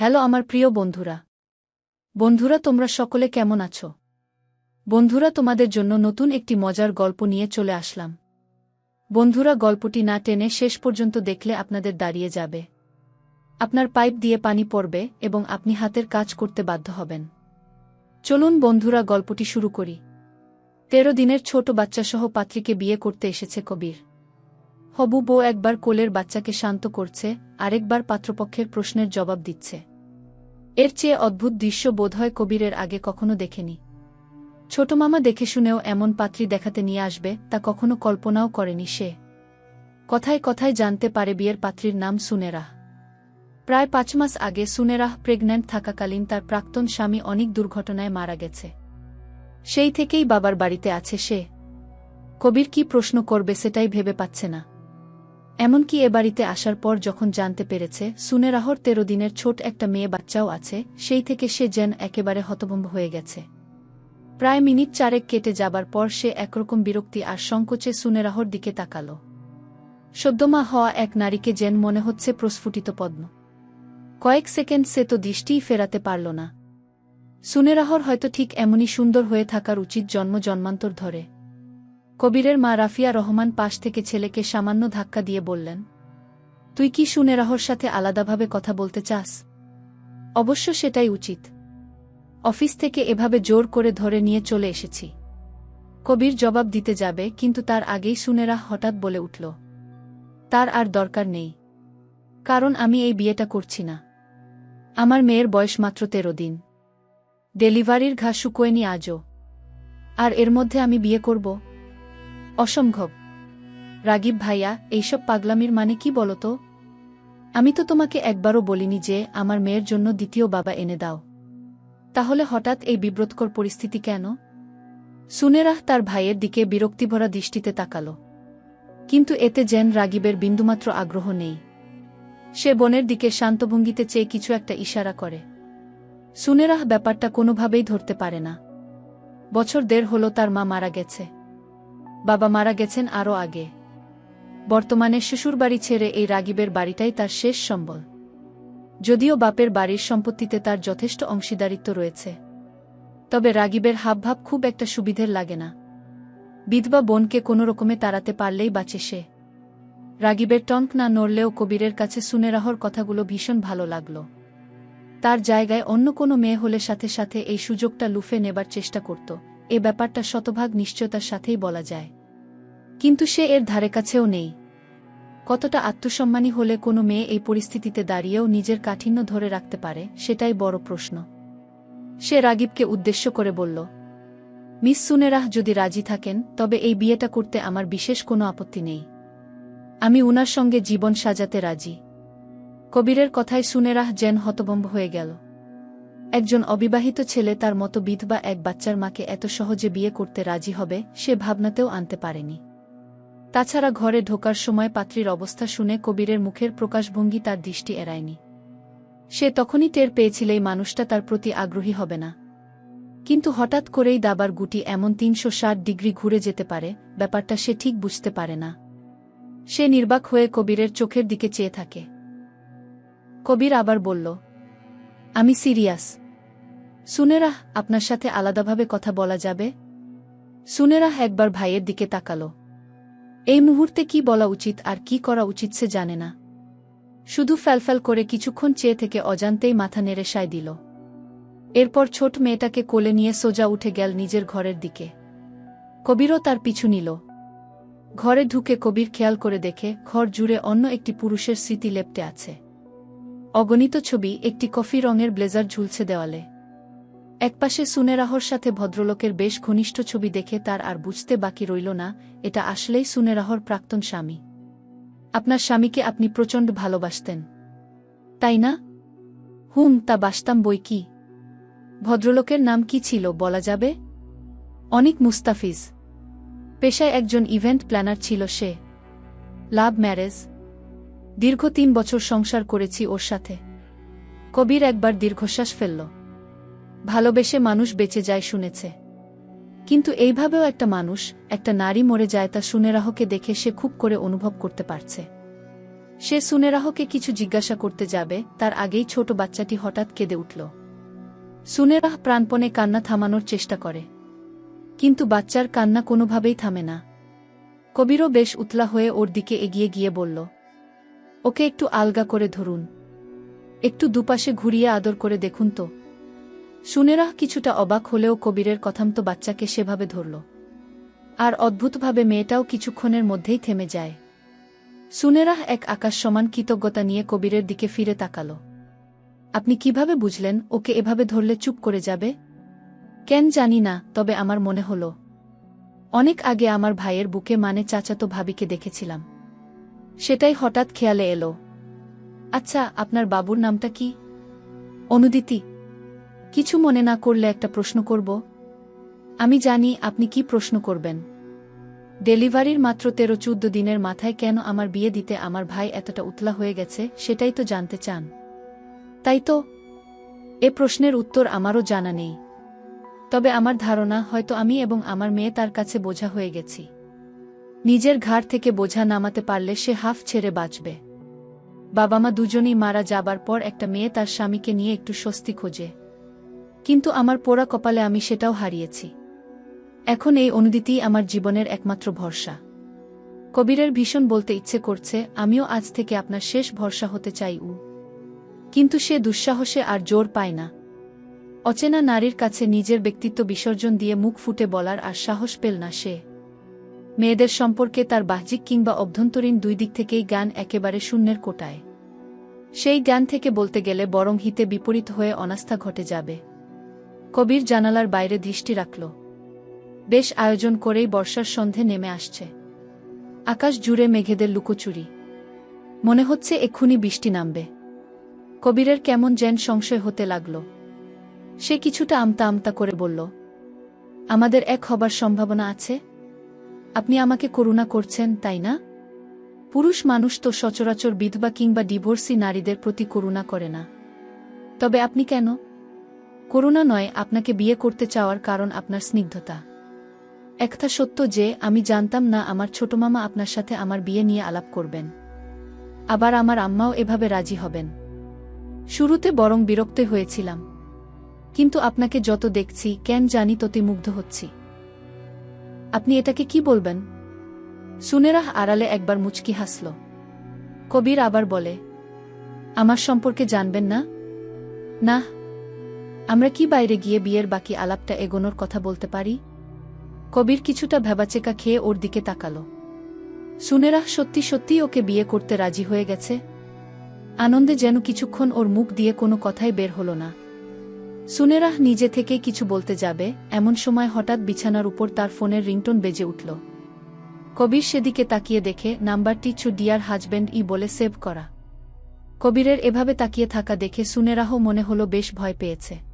Hello আমার প্রিয় বন্ধুরা। বন্ধুরা, তোমরা সকলে কেমন আছো? বন্ধুরা, তোমাদের জন্য নতুন একটি মজার গল্প নিয়ে চলে আসলাম। বন্ধুরা, গল্পটি না টেনে শেষ পর্যন্ত দেখলে আপনাদের দাঁড়িয়ে যাবে। আপনার পাইপ দিয়ে পানি পড়বে এবং আপনি হাতের কাজ করতে বাধ্য হবেন। চলুন বন্ধুরা, গল্পটি শুরু করি। তেরো দিনের ছোট বাচ্চাসহ পাত্রীকে বিয়ে করতে এসেছে কবির। হবু বউ একবার কোলের বাচ্চাকে শান্ত করছে, আরেকবার পাত্রপক্ষের প্রশ্নের জবাব দিচ্ছে। এর চেয়ে অদ্ভুত দৃশ্য বোধহয় কবিরের আগে কখনো দেখেনি। ছোট মামা দেখে শুনেও এমন পাত্রী দেখাতে নিয়ে আসবে, তা কখনো কল্পনাও করেনি সে। কথায় কথায় জানতে পারে বিয়ের পাত্রীর নাম সুনেরাহ। প্রায় পাঁচ মাস আগে সুনেরাহ প্রেগন্যান্ট থাকাকালীন তার প্রাক্তন স্বামী অনেক দুর্ঘটনায় মারা গেছে। সেই থেকেই বাবার বাড়িতে আছে সে। কবির কি প্রশ্ন করবে সেটাই ভেবে পাচ্ছে না। এমনকি এ বাড়িতে আসার পর যখন জানতে পেরেছে, সুনেরাহর তেরো দিনের ছোট একটা মেয়ে বাচ্চাও আছে, সেই থেকে সে যেন একেবারে হতভম্ব হয়ে গেছে। প্রায় মিনিট চারেক কেটে যাবার পর সে একরকম বিরক্তি আর সংকোচে সুনেরাহর দিকে তাকাল। সদ্যমা হওয়া এক নারীকে যেন মনে হচ্ছে প্রস্ফুটিত পদ্ম। কয়েক সেকেন্ড সে তো দৃষ্টিই ফেরাতে পারল না। সুনেরাহর হয়তো ঠিক এমনই সুন্দর হয়ে থাকার উচিত জন্ম জন্মান্তর ধরে। কবিরের মা রাফিয়া রহমান পাশ থেকে ছেলেকে সামান্য ধাক্কা দিয়ে বললেন, তুই কি সুনেরাহর সাথে আলাদাভাবে কথা বলতে চাস? অবশ্য সেটাই উচিত। অফিস থেকে এভাবে জোর করে ধরে নিয়ে চলে এসেছি। কবির জবাব দিতে যাবে, কিন্তু তার আগেই সুনেরাহ হঠাৎ বলে উঠল, তার আর দরকার নেই। কারণ আমি এই বিয়েটা করছি না। আমার মেয়ের বয়স মাত্র তেরো দিন। ডেলিভারির ঘা শুকোয়নি আজও। আর এর মধ্যে আমি বিয়ে করব? অসম্ভব। রাগিব ভাইয়া, এইসব পাগলামির মানে কি বলতো? আমি তো তোমাকে একবারও বলিনি যে আমার মেয়ের জন্য দ্বিতীয় বাবা এনে দাও। তাহলে হঠাৎ এই বিব্রতকর পরিস্থিতি কেন? সুনেরাহ তার ভাইয়ের দিকে বিরক্তিভরা দৃষ্টিতে তাকাল। কিন্তু এতে যেন রাগিবের বিন্দুমাত্র আগ্রহ নেই। সে বনের দিকে শান্তভঙ্গিতে চেয়ে কিছু একটা ইশারা করে। সুনেরাহ ব্যাপারটা কোনোভাবেই ধরতে পারে না। বছর দেড় হল তার মা মারা গেছে। বাবা মারা গেছেন আরও আগে। বর্তমানে শ্বশুরবাড়ি ছেড়ে এই রাগিবের বাড়িটাই তার শেষ সম্বল। যদিও বাপের বাড়ির সম্পত্তিতে তার যথেষ্ট অংশীদারিত্ব রয়েছে। তবে রাগিবের হাবভাব খুব একটা সুবিধের লাগে না। বিধবা বোনকে কোনো রকমে তাড়াতে পারলেই বাঁচে সে। রাগিবের টঙ্ক না নড়লেও কবিরের কাছে সুনেরাহর কথাগুলো ভীষণ ভালো লাগল। তার জায়গায় অন্য কোনো মেয়ে হলে সাথে সাথে এই সুযোগটা লুফে নেবার চেষ্টা করত। এ ব্যাপারটা শতভাগ নিশ্চয়তার সাথেই বলা যায়। কিন্তু সে এর ধারে কাছেও নেই। কতটা আত্মসম্মানী হলে কোনো মেয়ে এই পরিস্থিতিতে দাঁড়িয়েও নিজের কাঠিন্য ধরে রাখতে পারে, সেটাই বড় প্রশ্ন। সে রাগিবকে উদ্দেশ্য করে বলল, মিস সুনেরাহ যদি রাজি থাকেন, তবে এই বিয়েটা করতে আমার বিশেষ কোনো আপত্তি নেই। আমি উনার সঙ্গে জীবন সাজাতে রাজি। কবিরের কথায় সুনেরাহ যেন হতবম্ব হয়ে গেল। একজন অবিবাহিত ছেলে তার মতো বিধবা এক বাচ্চার মাকে এত সহজে বিয়ে করতে রাজি হবে, সে ভাবনাতেও আনতে পারেনি। তাছাড়া ঘরে ঢোকার সময় পাত্রীর অবস্থা শুনে কবিরের মুখের প্রকাশভঙ্গি তার দৃষ্টি এড়ায়নি। সে তখনই টের পেয়েছিল এই মানুষটা তার প্রতি আগ্রহী হবে না। কিন্তু হঠাৎ করেই দাবার গুটি এমন তিনশো ষাট ডিগ্রি ঘুরে যেতে পারে, ব্যাপারটা সে ঠিক বুঝতে পারে না। সে নির্বাক হয়ে কবিরের চোখের দিকে চেয়ে থাকে। কবির আবার বলল আমি সিরিয়াস। সুনেরাহ আপনার সাথে আলাদাভাবে কথা বলা যাবে? সুনেরাহ একবার ভাইয়ের দিকে তাকালো। এই মুহূর্তে কি বলা উচিত আর কি করা উচিত সে জানে না। শুধু ফ্যালফ্যাল করে কিছুক্ষণ চেয়ে থেকে অজান্তেই মাথা নেড়ে সায় দিল। এরপর ছোট মেয়েটাকে কোলে নিয়ে সোজা উঠে গেল নিজের ঘরের দিকে। কবিরও তার পিছু নিল। ঘরে ঢুকে কবির খেয়াল করে দেখে ঘর জুড়ে অন্য একটি পুরুষের স্মৃতি লেপটে আছে। অগণিত ছবি একটি কফি রঙের ব্লেজার ঝুলছে দেওয়ালে। একপাশে সুনেরাহর সাথে ভদ্রলোকের বেশ ঘনিষ্ঠ ছবি দেখে তার আর বুঝতে বাকি রইল না, এটা আসলেই সুনেরাহর প্রাক্তন স্বামী। আপনার স্বামীকে আপনি প্রচণ্ড ভালোবাসতেন। তাই না? হুম, তা বাসতাম বই কি? ভদ্রলোকের নাম কি ছিল বলা যাবে? অনেক মুস্তাফিজ। পেশায় একজন ইভেন্ট প্ল্যানার ছিল সে। Love marriage. দীর্ঘ তিন বছর সংসার করেছি ওর সাথে। কবির একবার দীর্ঘশ্বাস ফেলল। ভালোবেসে মানুষ বেঁচে যায় শুনেছে। কিন্তু এইভাবেও একটা মানুষ, একটা নারী মরে যায় তা সুনেরাহকে দেখে সে খুব করে অনুভব করতে পারছে। সে সুনেরাহকে কিছু জিজ্ঞাসা করতে যাবে, তার আগেই ছোট বাচ্চাটি হঠাৎ কেঁদে উঠল। সুনেরাহ প্রাণপণে কান্না থামানোর চেষ্টা করে। কিন্তু বাচ্চার কান্না কোনোভাবেই থামে না। কবিরও বেশ উতলা হয়ে ওর দিকে এগিয়ে গিয়ে বলল ওকে একটু আলগা করে ধরুন। একটু দুপাশে ঘুরিয়ে আদর করে দেখুন তো। সুনেরাহ কিছুটা অবাক হলেও কবিরের কথামতো বাচ্চাকে সেভাবে ধরল। আর অদ্ভুতভাবে মেয়েটাও কিছুক্ষণের মধ্যেই থেমে যায়। সুনেরাহ এক আকাশ সমান কৃতজ্ঞতা নিয়ে কবিরের দিকে ফিরে তাকাল। আপনি কীভাবে বুঝলেন ওকে এভাবে ধরলে চুপ করে যাবে? কেন জানি না, তবে আমার মনে হল। অনেক আগে আমার ভাইয়ের বুকে মানে চাচাতো ভাবিকে দেখেছিলাম। সেটাই হঠাৎ খেয়ালে এলো। আচ্ছা আপনার বাবুর নামটা কি? অনুদিতি, কিছু মনে না করলে একটা প্রশ্ন করব। আমি জানি আপনি কি প্রশ্ন করবেন। ডেলিভারির মাত্র তেরো চোদ্দ দিনের মাথায় কেন আমার বিয়ে দিতে আমার ভাই এতটা উতলা হয়ে গেছে, সেটাই তো জানতে চান। তাই তো, এ প্রশ্নের উত্তর আমারও জানা নেই। তবে আমার ধারণা হয়তো আমি এবং আমার মেয়ে তার কাছে বোঝা হয়ে গেছি। নিজের ঘাড় থেকে বোঝা নামাতে পারলে সে হাফ ছেড়ে বাঁচবে। বাবা মা দুজনেই মারা যাবার পর একটা মেয়ে তার স্বামীকে নিয়ে একটু স্বস্তি খোঁজে। কিন্তু আমার পোড়া কপালে আমি সেটাও হারিয়েছি। এখন এই অনুদিতি আমার জীবনের একমাত্র ভরসা। কবিরের ভীষণ বলতে ইচ্ছে করছে, আমিও আজ থেকে আপনার শেষ ভরসা হতে চাই, উ। কিন্তু সে দুঃসাহসে আর জোর পায় না। অচেনা নারীর কাছে নিজের ব্যক্তিত্ব বিসর্জন দিয়ে মুখ ফুটে বলার আর সাহস পেল না সে। মেয়েদের সম্পর্কে তার বাহ্যিক কিংবা অভ্যন্তরীণ দুই দিক থেকেই জ্ঞান একেবারে শূন্যের কোটায়। সেই জ্ঞান থেকে বলতে গেলে বরং হিতে বিপরীত হয়ে অনাস্থা ঘটে যাবে। কবির জানালার বাইরে দৃষ্টি রাখল। বেশ আয়োজন করেই বর্ষার সন্ধে নেমে আসছে। আকাশ জুড়ে মেঘেদের লুকোচুরি। মনে হচ্ছে এক্ষুনি বৃষ্টি নামবে। কবিরের কেমন যেন সংশয় হতে লাগল। সে কিছুটা আমতা আমতা করে বলল, আমাদের এক হবার সম্ভাবনা আছে? আপনি আমাকে করুণা করছেন, তাই না? পুরুষ মানুষ তো সচরাচর বিধবা কিংবা ডিভোর্সি নারীদের প্রতি করুণা করে না। তবে আপনি কেন? করুণা নয়, আপনাকে বিয়ে করতে চাওয়ার কারণ আপনার স্নিগ্ধতা। একথা সত্য যে, আমি জানতাম না আমার ছোট মামা আপনার সাথে আমার বিয়ে নিয়ে আলাপ করবেন। আবার আমার আম্মাও এভাবে রাজি হবেন। শুরুতে বরং বিরক্ত হয়েছিলাম। কিন্তু আপনাকে যত দেখছি, কেন জানি ততই মুগ্ধ হচ্ছি। আপনি এটাকে কি বলবেন? সুনেরাহ আড়ালে একবার মুচকি হাসল। কবির আবার বলে, আমার সম্পর্কে জানবেন না? না। আমরা কি বাইরে গিয়ে বিয়ের বাকি আলাপটা এগোনোর কথা বলতে পারি? কবির কিছুটা ভেবাচেকা খেয়ে ওর দিকে তাকাল। সুনেরাহ সত্যি সত্যি ওকে বিয়ে করতে রাজি হয়ে গেছে। আনন্দে যেন কিছুক্ষণ ওর মুখ দিয়ে কোনো কথাই বের হল না। সুনেরাহ নিজে থেকে কিছু বলতে যাবে, এমন সময় হঠাৎ বিছানার উপর তার ফোনের রিংটোন বেজে উঠল। কবির সেদিকে তাকিয়ে দেখে, নাম্বারটি চু ডিয়ার হাজব্যান্ড ই বলে সেভ করা। কবিরের এভাবে তাকিয়ে থাকা দেখে সুনেরাহ মনে হলো বেশ ভয় পেয়েছে।